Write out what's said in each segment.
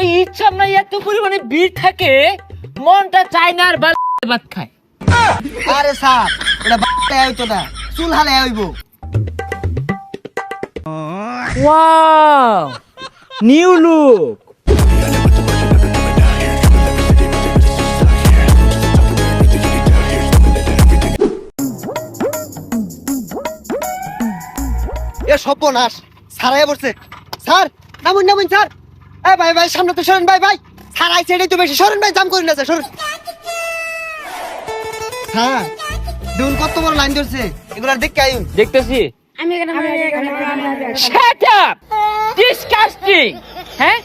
এই ইচ্ছা নাই এত পরিমাণে ভিড় থাকে মনটা চায় না আর ভাত খায়। আরে স্যার এটা বাচ্চা হইতো না চুল হালে হইব। Wow new look. এ সর্বনাশ আয়া পড়ছে স্যার নামুন নামুন স্যার। এ ভাই ভাই সামনে তো সরেন ভাই ভাই। আইছে এটাই তো বেশি। সরেন ভাই জাম না সরেন স্যার দেখুন কত বড় লাইন ধরছে। এগুলা দেখতে আইন। দেখতেছি। আমি এখানে শাট আপ ডিসকাস্টিং হ্যাঁ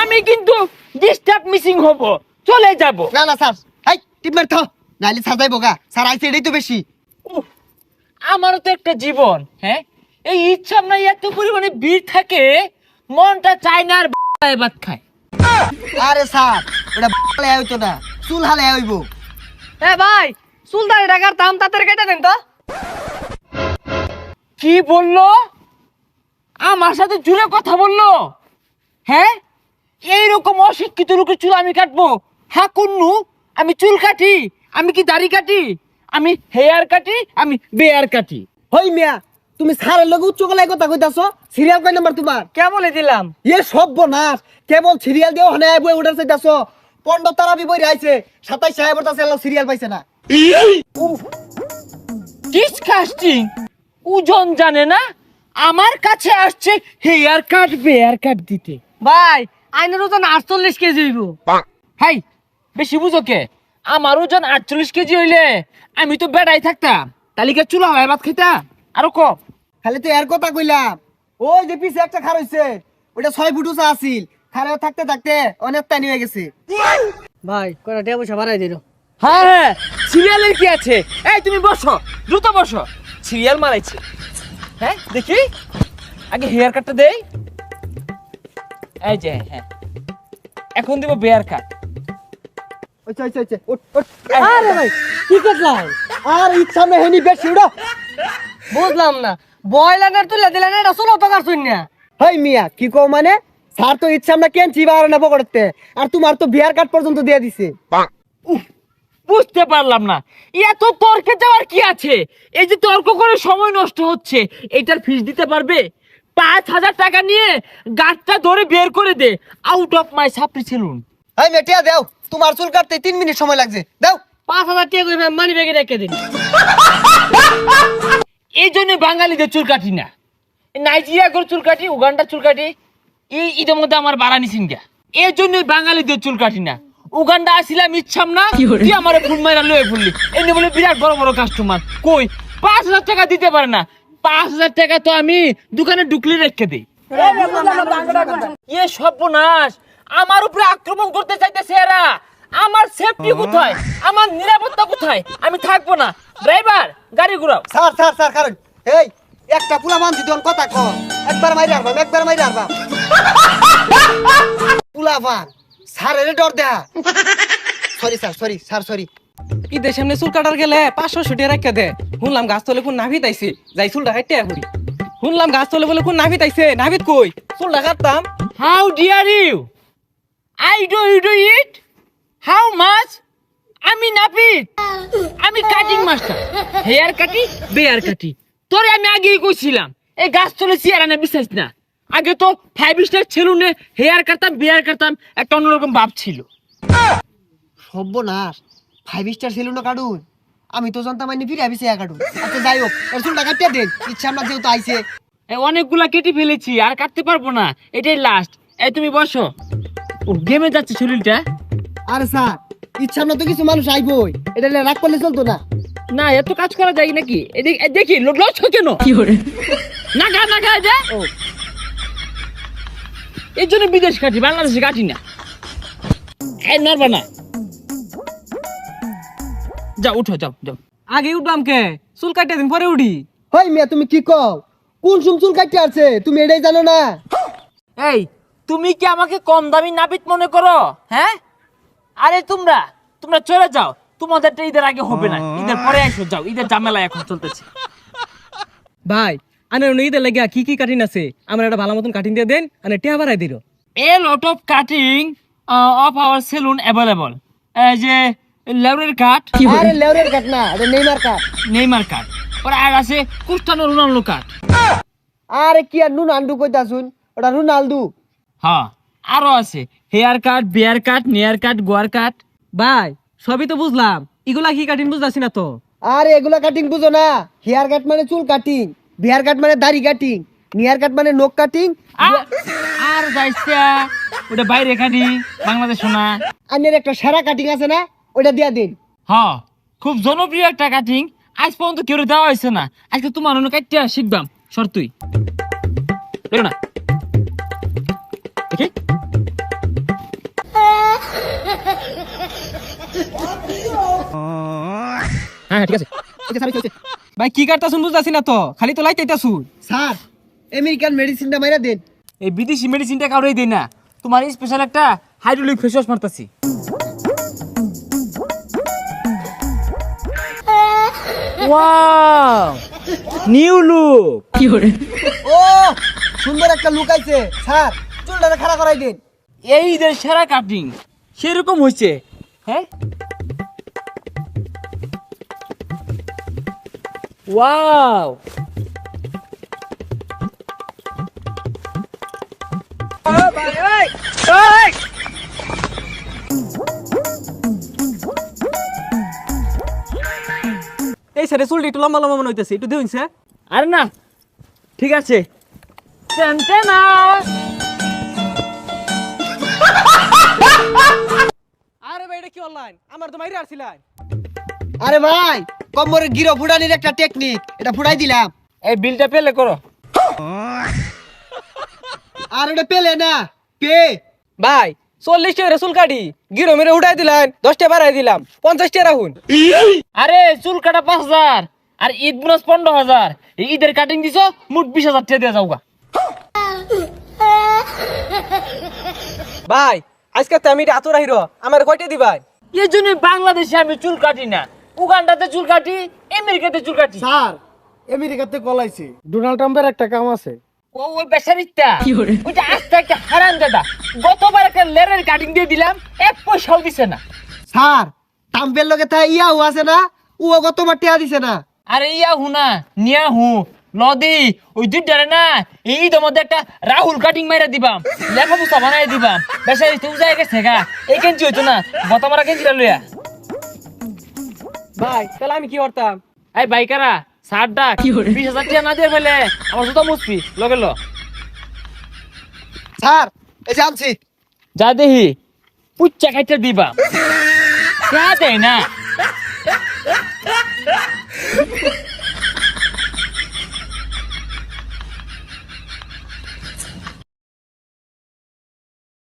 আমি কিন্তু ডিস্টার্ব মিসিং হব। চলে যাব। না না স্যার। হাই টিপ মার থাও নাইলে যাইবো স্যার আইছে এটাই তো বেশি। উফ, আমারও তো একটা জীবন হ্যাঁ? এই ইচ্ছা নাই এত পরিমাণে ভিড় থাকে মনটা চায় না আর ভাত খায়। আরে স্যার এটা হালে হইতো না চুল হালে হইব। এ ভাই সুলতান টাকার দাম তাড়াতাড়ি কেটে দেন তো। কি বলল? আমার সাথে জুড়ে কথা বলল? হ্যাঁ? এইরকম অশিক্ষিত লোকের চুল আমি কাটবো? হ্যাঁ কুন্নু আমি চুল কাটি আমি কি দাড়ি কাটি? আমি হেয়ার কাটি আমি বেয়ার কাটি। হই মিয়া তুমি স্যারের লগে উচ্চ গলায় কথা কইতাছো? সিরিয়াল কয় নাম্বার তোমার? কে বলে দিলাম? এ সর্বনাশ কেবল সিরিয়াল দিও হনে বই উঠার চাইতাছো। পন্ডত তারাবি বই আইছে সাতাইশ সাহেব তাছে সিরিয়াল পাইছে না। ডিসকাস্টিং ওজন জানে না? আমার কাছে আসছে হেয়ার কাট বেয়ার কাট দিতে। ভাই আইনের ওজন আটচল্লিশ কেজি হইব। হাই বেশি বুঝো কে? আমার ওজন আটচল্লিশ কেজি হইলে আমি তো বেড়াই থাকতাম। তালিকা চুলা হয় ভাত খাইতা? আরও কম। খালি তো এর কথা কইলাম। ওই যে পিছে একটা খার হইছে ওটা ছয় ফুট উঁচা আছিল। খারে থাকতে থাকতে অনেক টানি হয়ে গেছে। ভাই কয়টা টিয়া পয়সা বাড়াই দিল? হ্যাঁ হ্যাঁ সিরিয়ালের কি আছে? এই তুমি বসো দ্রুত বসো। সিরিয়াল মারাইছে। হ্যাঁ দেখি। আগে হেয়ার কাটটা দেই। এই যে হ্যাঁ। এখন দেবো বেয়ার কাট ওইছে উঠ, উঠ। আরে ভাই কি করলাম? আর ইচ্ছা মে হেনি বেশি উড়া বুঝলাম না। বয়লানের তুলে দিলেন এটা ষোলো টাকার শূন্য হই মিয়া কি কও মানে? স্যার তো ইচ্ছা আমরা কেন আর নেব করতে? আর তোমার তো বিয়ার কার্ড পর্যন্ত দিয়ে দিছে। বুঝতে পারলাম না। এত তর্কে যাওয়ার কি আছে? এই যে তর্ক করে সময় নষ্ট হচ্ছে এটার ফিস দিতে পারবে? পাঁচ হাজার টাকা নিয়ে গাছটা ধরে বের করে দে। আউট অফ মাই সাপ্রি সেলুন হাই মেটিয়া দাও তোমার চুল কাটতে তিন মিনিট সময় লাগছে। দাও। পাঁচ হাজার টাকা মানি ব্যাগে রেখে দিন। এই জন্য বাঙালিদের চুল কাটি না নাইজেরিয়া করে চুল কাটি উগান্ডার চুল কাটি এই ঈদের মধ্যে আমার বাড়ানি সিংহা এই জন্য বাঙালিদের চুল কাটি না উগান্ডা আসিলাম ইচ্ছাম না তুই আমার ফুল মাইরা লয়ে ফুললি এমনি বলে বিরাট বড় বড় কাস্টমার কই পাঁচ হাজার টাকা দিতে পারে না পাঁচ হাজার টাকা তো আমি দোকানে ঢুকলে রেখে দিই ইয়ে সর্বনাশ আমার উপরে আক্রমণ করতে চাইতেছে এরা আমার সেফটি কোথায়? আমার নিরাপত্তা কোথায়? আমি থাকব না। ড্রাইভার গাড়ি ঘুরাও। স্যার স্যার স্যার কারণ এই একটা পুরা মানছি তখন কথা ক একবার মাইরে আরবাম একবার মাইরে আরবাম পুলা পান স্যার এর ডর দেয়া sorry sir sorry sir sorry ঈদের সামনে চুল কাটার গেলে পাঁচশো ছুটে রাখতে দে। শুনলাম গাছ তলে কোন নাভিত আইছে যাই চুলটা কাটতে করি শুনলাম গাছ তলে বলে কোন নাভিত আইছে নাভিত কই? চুলটা কাটতাম। How dare you I do you do it? How much? আমি নাপিত। আমি কাটিং মাস্টার হেয়ার কাটি বেয়ার কাটি তোরে আমি আগেই কইছিলাম এই গাছ চলে চেয়ার আনা বিশ্বাস না। আগে তো ফাইভ স্টার সেলুনে হেয়ার কাটতাম বেয়ার কাটতাম একটা অন্যরকম ভাব ছিল। সর্বনাশ ফাইভ স্টার ছিল না কাটুন। আমি তো জানতাম আইনি ফিরে আবিছে কাটুন। আচ্ছা যাই হোক এর চুলটা কাটিয়ে দেন ইচ্ছা আমরা যেহেতু আইছে। অনেকগুলা কেটে ফেলেছি আর কাটতে পারব না এটাই লাস্ট এই তুমি বসো। ও গেমে যাচ্ছে শরীরটা। আরে স্যার ইচ্ছা আমরা তো কিছু মানুষ আইবই। এটা নিয়ে রাগ করলে চলতো না। না এত কাজ করা যায় নাকি? দেখি লস কেন? না গা না গা যা। এই জন্য বিদেশ কাটি বাংলাদেশে কাটি না। এ নড়বা না। যাও উঠো যাও যাও। আগে উঠবাম কে? চুল কাটতে দিন পরে উঠি। হই মিয়া তুমি কি কও? কোন সুম চুল কাটতে আছে তুমি এটাই জানো না। এই তুমি কি আমাকে কম দামি নাপিত মনে করো? হ্যাঁ? আরে তোমরা তোমরা চলে যাও। তোমাদেরটা ঈদের আগে হবে না। ঈদের পরে এসো যাও। ঈদের ঝামেলা এখন চলতেছে। ভাই আনে ঈদের লাগিয়া কি কি কাটিং আছে? আমার একটা ভালো মতন কাটিং দিয়ে দেন আনে টিয়া বাড়াই দিল। A lot of cutting of our salon available এই যে লেউরের কাট আরে লেউরের কাট না এটা নেইমার কাট নেইমার কাট ওরা আর আছে ক্রিস্টানো রোনাল্ডো কাট আরে কি আর নুন আন্ডু কইতা শুন ওটা রোনালদু হ্যাঁ। আরও আছে। হেয়ার কাট বিয়ার কাট নেয়ার কাট গোয়ার কাট ভাই সবই তো বুঝলাম। এগুলা কি কাটিং বুঝতাছি না তো? আর এগুলা কাটিং বুঝো না। হেয়ার কাট মানে চুল কাটিং বিয়ার কাট মানে দাড়ি কাটিং নিয়ার কাট মানে নখ কাটিং আর যাইছা ওটা বাইরে কাটি বাংলাদেশ না আনের একটা সেরা কাটিং আছে না ওটা দিয়া দিন। হ্যাঁ খুব জনপ্রিয় একটা কাটিং আজ পর্যন্ত কেউ দেওয়া হয়েছে না। আজকে তোমার অন্য কাটটা শিখবাম সর তুই। না। হ্যাঁ ঠিক আছে। ভাই কি কাটতাছুন বুঝতাছি না তো। খালি তো লাইতাইতাছুন স্যার আমেরিকান মেডিসিনটা মাইরা দেন। এই বিদেশি মেডিসিনটা কাউরেই দেই না। তোমার স্পেশাল একটা হাইড্রোলিক ফেস ওয়াশ মারতাছি। ওয়াও নিউ লুক ও সুন্দর একটা লুক আইছে। স্যার চুলটা খাড়া করাই দিন। এই ঈদের সেরা কাটিং সেরকম হয়েছে হ্যাঁ? ওয়াও এই স্যারে চুলটি একটু লম্বা লম্বা মনে হইতেছে একটু দিন স্যার। আরে না ঠিক আছে। আরে ভাই এটা কি অনলাইন আমার তো মাইরে আসছিলেন আরে ভাই! কম্বরের গিরো ফুটানির একটা টেকনিক এটা ফুটাই দিলাম। এই বিলটা পেলে করো। আর ওটা পেলে না পে। ভাই চল্লিশ টাকা চুল কাটি গিরো মেরে উঠাই দিলেন দশ টাকা বাড়াই দিলাম পঞ্চাশ টাকা রাখুন। আরে চুল কাটা পাঁচ হাজার আর ঈদ বোনাস পনেরো হাজার। ঈদের কাটিং দিছো মোট বিশ হাজার টাকা দিয়ে যাওগা। ভাই আজকে তো আমি আতুর হিরো আমার কয়টা দিবাই? এই জন্য বাংলাদেশে আমি চুল কাটি না। উগান্ডাতে চুল কাটি আমেরিকাতে চুল কাটি। স্যার আমেরিকাতে কলাইছে ডোনাল্ড ট্রাম্পের একটা কাম আছে। ও ওই বেচারিটা ওইটা আস্তে একটা হারান দাদা। গতবার একটা লেরের কাটিং দিয়ে দিলাম এক পয়সাও দিছে না। স্যার ট্রাম্পের লগে তা ইয়াও আছে না? ও গতবার টিয়া দিছে না। আরে ইয়া হুনা নিয়া হু লদি ওই দুইটারে না এই মধ্যে একটা রাহুল কাটিং মাইরা দিবাম লেখা বুসা বানাই দিবাম। বেচারি তুই যাই গেছে গা। এই কেঞ্চি হইতো না? গতবার কেঞ্চিটা লইয়া? ভাই তাহলে আমি কি করতাম? এই বাইকারা সার ডাক বিশ হাজার টাকা না দিয়ে ফেলে আমার জুতো মুসপি লগে ল। স্যার এই যে আনছি। যা দেহি পুচ্চা খাইতে দিবা। যা দেয় না।